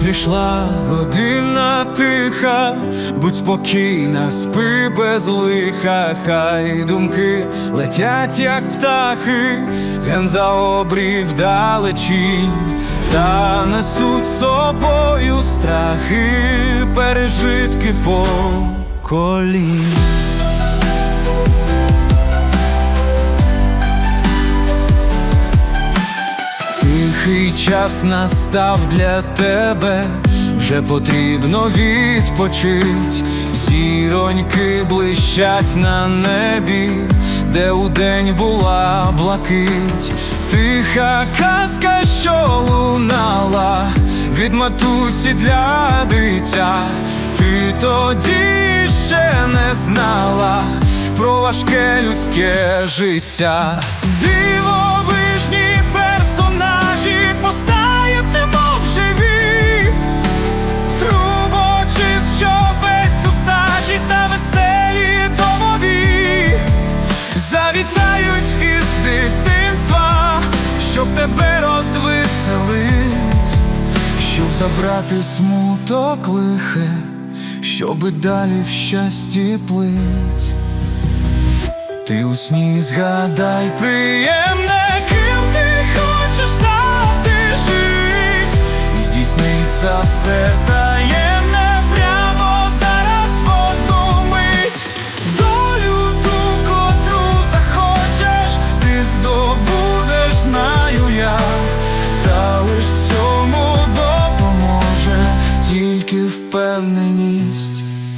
прийшла година тиха, будь спокійна, спи без лиха, хай думки летять, як птахи, ген за обрів далечінь, та несуть собою страхи, пережитки по колін. Тихий час настав для тебе, вже потрібно відпочить. Зіроньки блищать на небі, де удень була блакить. Тиха казка, що лунала від матусі для дитя. Ти тоді ще не знала про важке людське життя. Забрати смуток лихе, щоби далі в щасті плить. Ти у сні згадай приємне, ким ти хочеш стати жить, здійсниться все так.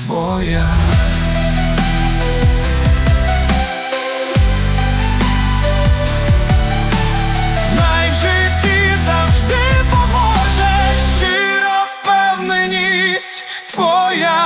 твоя. Знай в житті завжди поможе щира впевненість твоя.